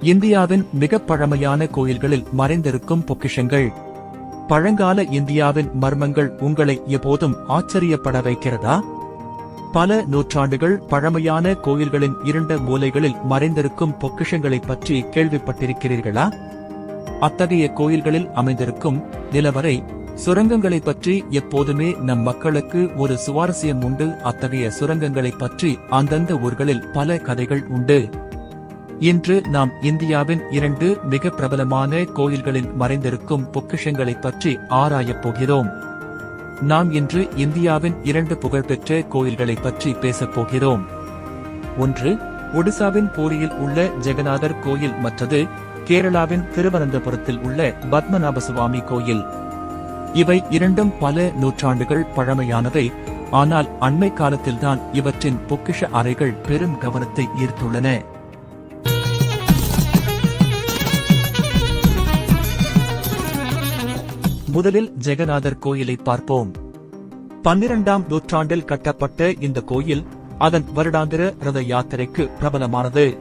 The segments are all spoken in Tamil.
இந்தியாவின் மிக பழமையான கோயில்களில் மறைந்திருக்கும் பொக்கிஷங்கள். பழங்கால இந்தியாவின் மர்மங்கள் உங்களை எப்போதும் ஆச்சரியப்பட வைக்கிறதா? பல நூற்றாண்டுகள் பழமையான கோயில்களின் இருண்ட மூலைகளில் மறைந்திருக்கும் பொக்கிஷங்களைப் பற்றி கேள்விப்பட்டிருக்கிறீர்களா? அத்தகைய கோயில்களில் அமைந்திருக்கும் நிலவரை சுரங்கங்களைப் பற்றி எப்போதுமே நம் மக்களுக்கு ஒரு சுவாரஸ்யம் உண்டு. அத்தகைய சுரங்கங்களைப் பற்றி அந்தந்த ஊர்களில் பல கதைகள் உண்டு. இன்று நாம் இந்தியாவின் இரண்டு மிக பிரபலமான கோயில்களில் மறைந்திருக்கும் பொக்கிஷங்களைப் பற்றி ஆராயப் போகிறோம். நாம் இன்று இந்தியாவின் இரண்டு புகழ்பெற்ற கோயில்களைப் பற்றி பேசப் போகிறோம். ஒன்று ஒடிசாவின் பூரியில் உள்ள ஜெகநாதர் கோயில் மற்றது கேரளாவின் திருவனந்தபுரத்தில் உள்ள பத்மநாப சுவாமி கோயில். இவை இரண்டும் பல நூற்றாண்டுகள் பழமையானவை ஆனால் அண்மை காலத்தில்தான் இவற்றின் பொக்கிஷ அறைகள் பெரும் கவனத்தை ஈர்த்துள்ளன. முதலில் ஜெகநாதர் கோயிலை பார்ப்போம். பன்னிரண்டாம் நூற்றாண்டில் கட்டப்பட்ட இந்த கோயில் அதன் வருடாந்திர ரத யாத்திரைக்கு பிரபலமானது.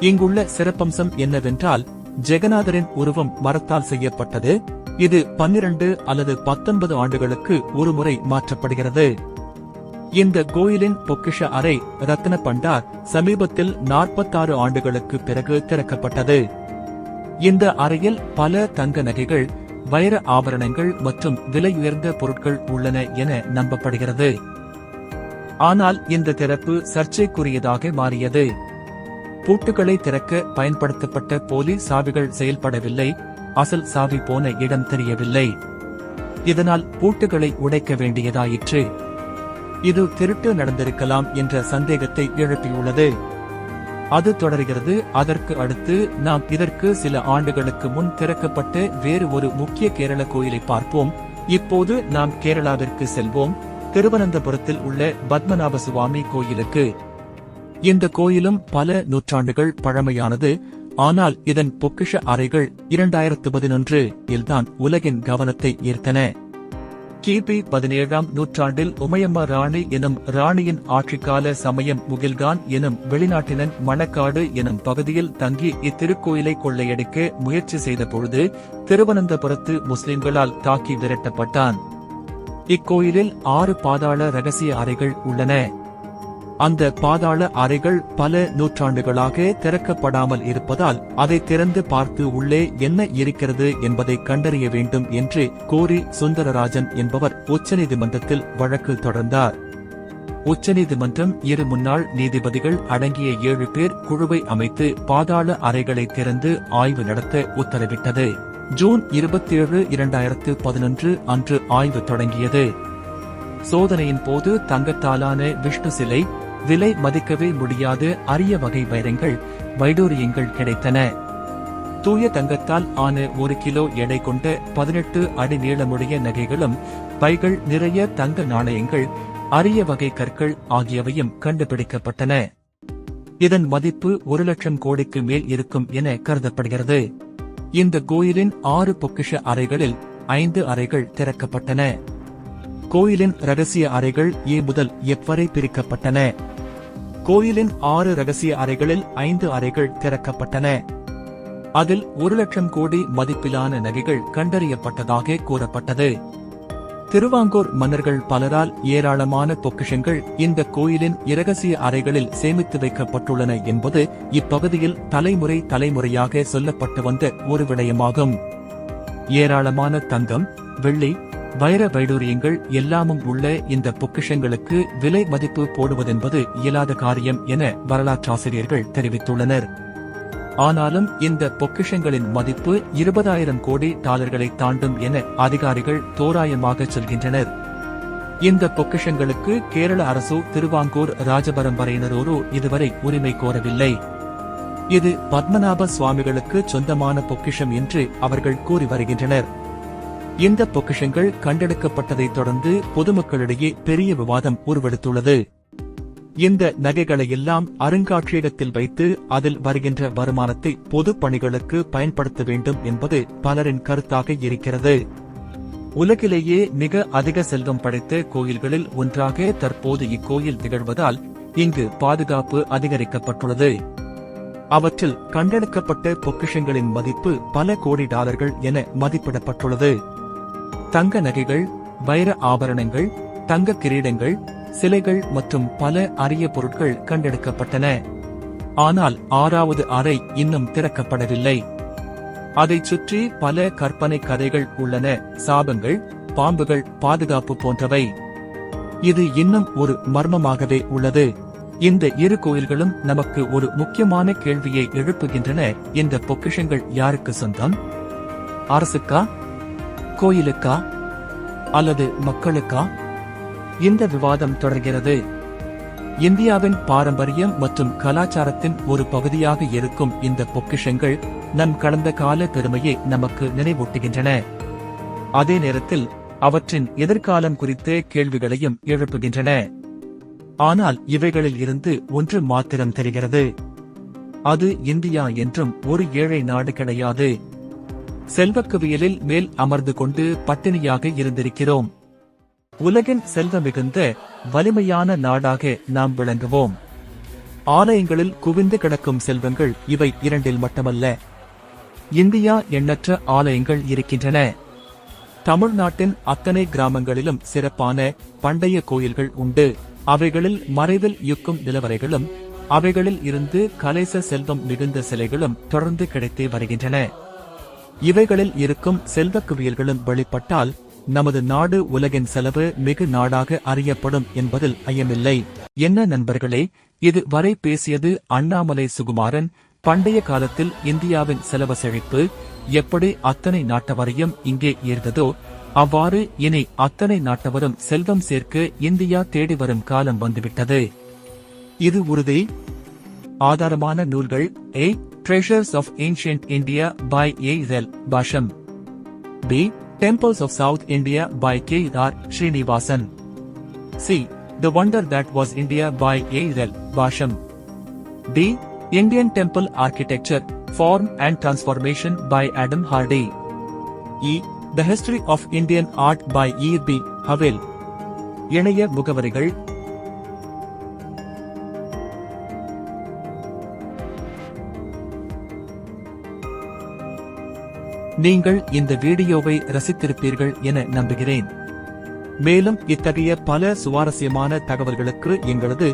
இங்குள்ள சிறப்பம்சம் என்னவென்றால் ஜெகநாதரின் உருவம் மரத்தால் செய்யப்பட்டது. இது பன்னிரண்டு அல்லது பத்தொன்பது ஆண்டுகளுக்கு ஒருமுறை மாற்றப்படுகிறது. இந்த கோயிலின் பொக்கிஷ அறை ரத்ன பண்டார் சமீபத்தில் நாற்பத்தாறு ஆண்டுகளுக்கு பிறகு திறக்கப்பட்டது. இந்த அறையில் பல தங்க நகைகள் வைர ஆபரணங்கள் மற்றும் விலையுயர்ந்த பொருட்கள் உள்ளன என நம்பப்படுகிறது. ஆனால் இந்த திறப்பு சர்ச்சைக்குரியதாக மாறியது. பூட்டுகளை திறக்க பயன்படுத்தப்பட்ட போலி சாவிகள் செயல்படவில்லை. அசல் சாவி போன இடம் தெரியவில்லை. இதனால் பூட்டுகளை உடைக்க வேண்டியதாயிற்று. இது திருட்டு நடந்திருக்கலாம் என்ற சந்தேகத்தை எழுப்பியுள்ளது. அது தொடர்கிறது. அதற்கு அடுத்து நாம் இதற்கு சில ஆண்டுகளுக்கு முன் திறக்கப்பட்ட வேறு ஒரு முக்கிய கேரள கோயிலை பார்ப்போம். இப்போது நாம் கேரளாவிற்கு செல்வோம். திருவனந்தபுரத்தில் உள்ள பத்மநாப சுவாமி கோயிலுக்கு. இந்த கோயிலும் பல நூற்றாண்டுகள் பழமையானது. ஆனால் இதன் பொக்கிஷ அறைகள் இரண்டாயிரத்து பதினொன்று இல்தான் உலகின் கவனத்தை ஈர்த்தன. கிபி பதினேழாம் நூற்றாண்டில் உமையம்ம ராணி எனும் ராணியின் ஆட்சிக்கால சமயம் முகில்கான் எனும் வெளிநாட்டினன் மணக்காடு எனும் பகுதியில் தங்கி இத்திருக்கோயிலை கொள்ளையடிக்க முயற்சி செய்த பொழுது திருவனந்தபுரத்து முஸ்லிம்களால் தாக்கி விரட்டப்பட்டான். இக்கோயிலில் ஆறு பாதாள ரகசிய அறைகள் உள்ளன. அந்த பாதாள அறைகள் பல நூற்றாண்டுகளாக திறக்கப்படாமல் இருப்பதால் அதை திறந்து பார்த்து உள்ளே என்ன இருக்கிறது என்பதை கண்டறிய வேண்டும் என்று கோரி சுந்தரராஜன் என்பவர் உச்சநீதிமன்றத்தில் வழக்கு தொடர்ந்தார். உச்சநீதிமன்றம் இரு முன்னாள் நீதிபதிகள் அடங்கிய ஏழு பேர் குழுவை அமைத்து பாதாள அறைகளை திறந்து ஆய்வு நடத்த உத்தரவிட்டது. ஜூன் இருபத்தி ஏழு இரண்டாயிரத்து பதினொன்று அன்று ஆய்வு தொடங்கியது. சோதனையின் போது தங்கத்தாலான விஷ்ணு சிலை விலை மதிக்கவே முடியாத. அரிய வகை வைரங்கள் வைடூரியங்கள் கிடைத்தன. தூய தங்கத்தால் ஆன ஒரு கிலோ எடை கொண்ட பதினெட்டு அடி நீளமுடைய நகைகளும் பைகள் நிறைய தங்க நாணயங்கள் அரிய வகை கற்கள் ஆகியவையும் கண்டுபிடிக்கப்பட்டன. இதன் மதிப்பு ஒரு லட்சம் கோடிக்கு மேல் இருக்கும் என கருதப்படுகிறது. இந்த கோயிலின் ஆறு பொக்கிஷ அறைகளில் ஐந்து அறைகள் திறக்கப்பட்டன. கோயிலின் ரகசிய அறைகள் ஏ முதல் எவ்வரை பிரிக்கப்பட்டன. கோயிலின் ஆறு ரகசிய அறைகளில் ஐந்து அறைகள் திறக்கப்பட்டன. அதில் ஒரு லட்சம் கோடி மதிப்பிலான நகைகள் கண்டறியப்பட்டதாக கூறப்பட்டது. திருவாங்கூர் மன்னர்கள் பலரால் ஏராளமான பொக்கிஷங்கள் இந்த கோயிலின் இரகசிய அறைகளில் சேமித்து வைக்கப்பட்டுள்ளன என்பது இப்பகுதியில் தலைமுறை தலைமுறையாக சொல்லப்பட்டு வந்த ஒரு விடயமாகும். ஏராளமான தங்கம் வெள்ளி வைர வைடூரியங்கள் எல்லாமும் உள்ள இந்த பொக்கிஷங்களுக்கு விலை மதிப்பு போடுவதென்பது இயலாத காரியம் என வரலாற்றாசிரியர்கள் தெரிவித்துள்ளனர். ஆனாலும் இந்த பொக்கிஷங்களின் மதிப்பு இருபதாயிரம் கோடி டாலர்களை தாண்டும் என அதிகாரிகள் தோராயமாக சொல்கின்றனர். இந்த பொக்கிஷங்களுக்கு கேரள அரசோ திருவாங்கூர் ராஜபரம்பரையினரோரோ இதுவரை உரிமை கோரவில்லை. இது பத்மநாப சுவாமிகளுக்கு சொந்தமான பொக்கிஷம் என்று அவர்கள் கூறி வருகின்றனர். இந்த பொக்கிஷங்கள் கண்டெடுக்கப்பட்டதைத் தொடர்ந்து பொதுமக்களிடையே பெரிய விவாதம் உருவெடுத்துள்ளது. இந்த நகைகளை எல்லாம் அருங்காட்சியகத்தில் வைத்து அதில் வருகின்ற வருமானத்தை பொது பணிகளுக்கு பயன்படுத்த வேண்டும் என்பது பலரின் கருத்தாக இருக்கிறது. உலகிலேயே மிக அதிக செல்வம் படைத்த கோயில்களில் ஒன்றாக தற்போது இக்கோயில் திகழ்வதால் இங்கு பாதுகாப்பு அதிகரிக்கப்பட்டுள்ளது. அவற்றில் கண்டெடுக்கப்பட்ட பொக்கிஷங்களின் மதிப்பு பல கோடி டாலர்கள் என மதிப்பிடப்பட்டுள்ளது. தங்க நகைகள் வைர ஆபரணங்கள் தங்க கிரீடங்கள் சிலைகள் மற்றும் பல அரிய பொருட்கள் கண்டெடுக்கப்பட்டன. ஆனால் ஆறாவது அறை இன்னும் திறக்கப்படவில்லை. அதைச் சுற்றி பல கற்பனை கதைகள் உள்ளன. சாபங்கள் பாம்புகள் பாதுகாப்பு போன்றவை. இது இன்னும் ஒரு மர்மமாகவே உள்ளது. இந்த இரு கோயில்களும் நமக்கு ஒரு முக்கியமான கேள்வியை எழுப்புகின்றன. இந்த பொக்கிஷங்கள் யாருக்கு சொந்தம்? அரசுக்கா? கோயிலுக்கா அல்லது மக்களுக்கா? இந்த விவாதம் தொடர்கிறது. இந்தியாவின் பாரம்பரியம் மற்றும் கலாச்சாரத்தின் ஒரு பகுதியாக இருக்கும் இந்த பொக்கிஷங்கள் நம் கடந்த கால பெருமையை நமக்கு நினைவூட்டுகின்றன. அதே நேரத்தில் அவற்றின் எதிர்காலம் குறித்த கேள்விகளையும் எழுப்புகின்றன. ஆனால் இவைகளில் இருந்து ஒன்று மாத்திரம் தெரிகிறது. அது இந்தியா என்றும் ஒரு ஏழை நாடு கிடையாது. செல்வக்குவியலில் மேல் அமர்ந்து கொண்டு பட்டினியாக இருந்திருக்கிறோம். உலகின் செல்வ மிகுந்த வலிமையான நாடாக நாம் விளங்குவோம். ஆலயங்களில் குவிந்து கிடக்கும் செல்வங்கள் இவை இரண்டில் மட்டுமல்ல. இந்தியா எண்ணற்ற ஆலயங்கள் இருக்கின்றன. தமிழ்நாட்டின் அத்தனை கிராமங்களிலும் சிறப்பான பண்டைய கோயில்கள் உண்டு. அவைகளில் மறைவில் இயக்கும் நிலவரைகளும் அவைகளில் இருந்து கலேச செல்வம் மிகுந்த சிலைகளும் தொடர்ந்து கிடைத்தே வருகின்றன. இவைகளில் இருக்கும் செல்வக் குவியல்களும் வெளிப்பட்டால் நமது நாடு உலகின் செலவு மிகு நாடாக அறியப்படும் என்பதில் ஐயமில்லை. என்ன நண்பர்களே இது வரை பேசியது அண்ணாமலை சுகுமாரன். பண்டைய காலத்தில் இந்தியாவின் செலவு செழிப்பு எப்படி அத்தனை நாட்டவரையும் இங்கே ஈர்த்ததோ அவ்வாறு இனி அத்தனை நாட்டவரும் செல்வம் சேர்க்க இந்தியா தேடி வரும் காலம் வந்துவிட்டது. இது உறுதி. ஆதாரமான நூல்கள் ஏ. treasures of ancient India by A L Basham B temples of South India by K R Srinivasan C the wonder that was India by A L Basham D Indian temple architecture form and transformation by Adam Hardy E the history of Indian art by E B Havell இணைய முகவரிகள் நீங்கள் இந்த வீடியோவை ரசித்திருப்பீர்கள் என நம்புகிறேன். மேலும் இத்தகைய பல சுவாரஸ்யமான தகவல்களுக்கு எங்களது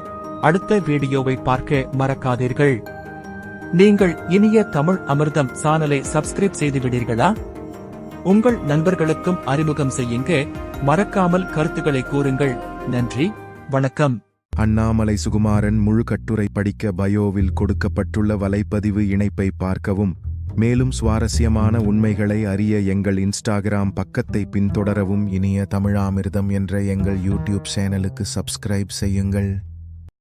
அடுத்த வீடியோவை பார்க்க மறக்காதீர்கள். நீங்கள் இனிய தமிழ் அமிர்தம் சானலை சப்ஸ்கிரைப் செய்து விடீர்களா உங்கள் நண்பர்களுக்கும் அறிமுகம் செய்யுங்க. மறக்காமல் கருத்துக்களை கூறுங்கள். நன்றி வணக்கம். அண்ணாமலை சுகுமாரன் முழு கட்டுரை படிக்க பயோவில் கொடுக்கப்பட்டுள்ள வலைப்பதிவு இணைப்பை பார்க்கவும். மேலும் சுவாரஸ்யமான உண்மைகளை அறிய எங்கள் இன்ஸ்டாகிராம் பக்கத்தை பின்தொடரவும் இனிய தமிழாமிர்தம் என்ற எங்கள் யூடியூப் சேனலுக்கு சப்ஸ்கிரைப் செய்யுங்கள்.